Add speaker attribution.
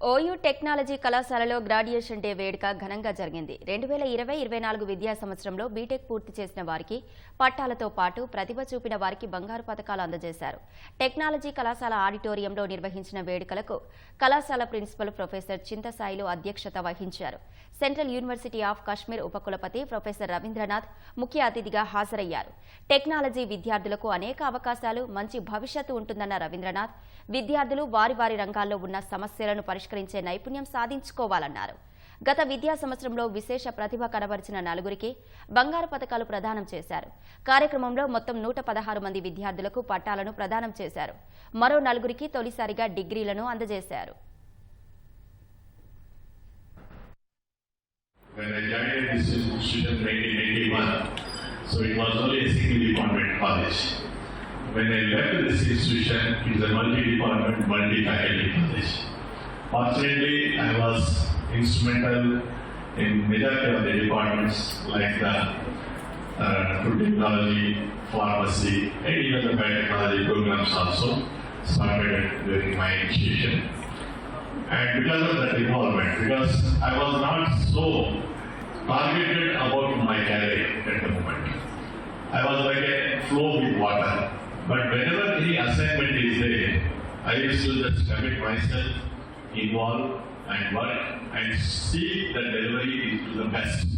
Speaker 1: OU technology కళాశాలలో graduation day వేడుక ఘనంగా జరిగింది. రెండు వేల ఇరవై ఇరవై నాలుగు విద్యా సంవత్సరంలో బీటెక్ పూర్తి చేసిన వారికి పట్టాలతో పాటు ప్రతిభ చూపిన వారికి బంగారు పథకాలు అందజేశారు. టెక్నాలజీ కళాశాల ఆడిటోరియంలో నిర్వహించిన వేడుకలకు కళాశాల ప్రిన్సిపల్ ప్రొఫెసర్ చింతసాయిలు అధ్యక్షత వహించారు. సెంట్రల్ యూనివర్సిటీ ఆఫ్ కాశ్మీర్ ఉపకులపతి ప్రొఫెసర్ రవీంద్రనాథ్ ముఖ్య అతిథిగా హాజరయ్యారు. టెక్నాలజీ విద్యార్థులకు అనేక అవకాశాలు మంచి భవిష్యత్తు ఉంటుందన్న రవీంద్రనాథ్ విద్యార్థులు వారి వారి రంగాల్లో ఉన్న సమస్యలను పరిష్కరించే నైపుణ్యం సాధించుకోవాలన్నారు. గత విద్యా సంవత్సరంలో విశేష ప్రతిభ కనబరిచిన నలుగురికి బంగారు పథకాలు ప్రదానం చేశారు. కార్యక్రమంలో మొత్తం నూట మంది విద్యార్థులకు పట్టాలను ప్రదానం చేశారు. మరో నలుగురికి తొలిసారిగా డిగ్రీలను అందజేశారు.
Speaker 2: When I left this institution, it was a multi-department, multi-faculty college. Fortunately, I was instrumental in majority of the departments like the uh, food technology, pharmacy, and even the biotechnology programs also started during my institution. And because of that involvement, because I was not so targeted about my career at the moment. I was like a flow with water. But whenever any assignment is there, I used to just commit myself, involve and work and see the delivery is to the best.